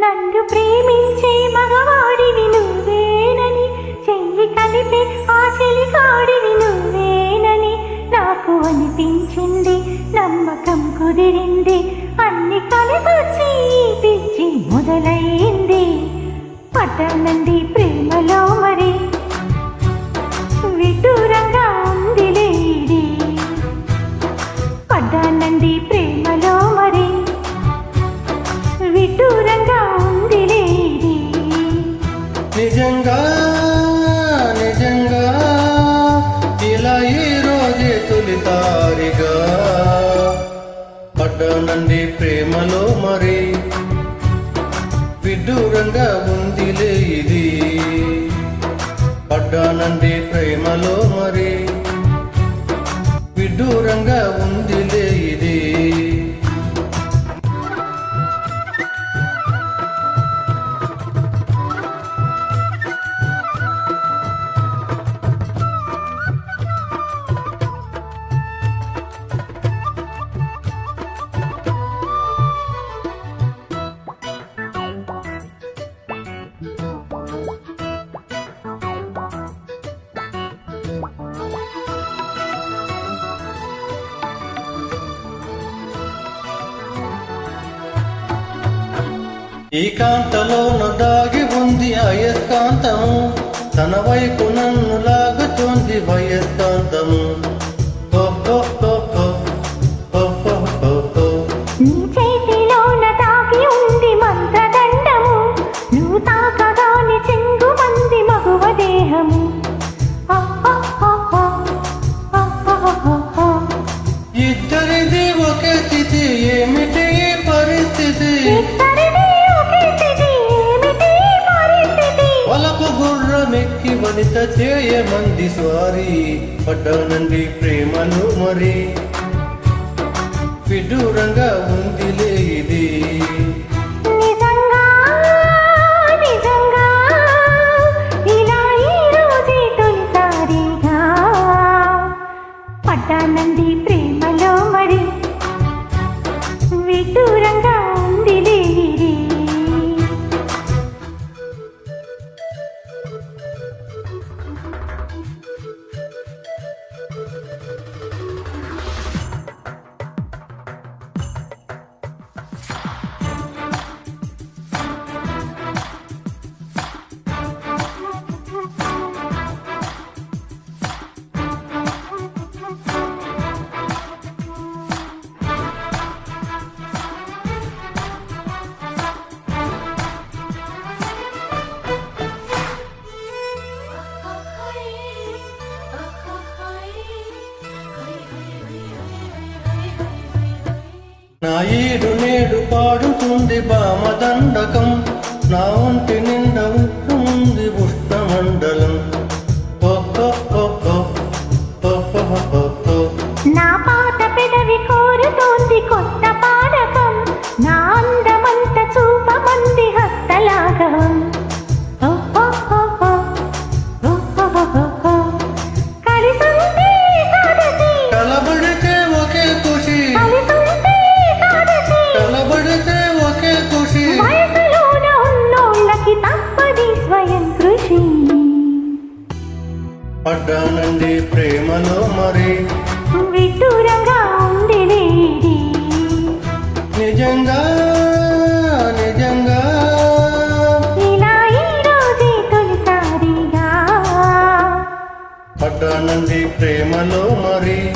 నన్ను ప్రేమించే మగవాడివి నువ్వేనని చెయ్యి కలిపి ఆశలి కాడివి నువ్వేనని నాకు అనిపించింది నమ్మకం కుదిరింది అన్ని కలిసొచ్చి ఈ పిచ్చి మొదలైంది. పట్టనండి ప్రేమలో మరి విటూరంగా ఉంది లేడి. పడ్డానండి ప్రేమలో మరి విటూరంగా ఉంది లేడి. నిజంగా నిజంగా ఇలా ఈ రోజే తొలిసారిగా పడ్డానండి ప్రేమలో మరి విడ్డూరంగా ఉందిలే ఇది. పడ్డానంది ప్రేమలో మరి ఈ కాంతలోన దాగి ఉంది అయస్కాంతము తన వైపు నన్ను లాగుతుంది వయస్కాంతము ఓ, ఓ, ఓ, ఓ, గుర్రమెక్కి చేయమంది స్వారీ పడ్డానండి ప్రేమను మరి. విడూరంగా ఉందిలే ఇది. పడ్డానండి ప్రేమలో మరి. విదూరంగా నా ఏడు నేడు పాడుతుంది బామదండకం. నా ఒంటి నిండా పడ్డానండి ప్రేమలో మరి. విడ్డూరంగా లేడి. నిజంగా నిజంగా. పడ్డానండి ప్రేమలో మరి.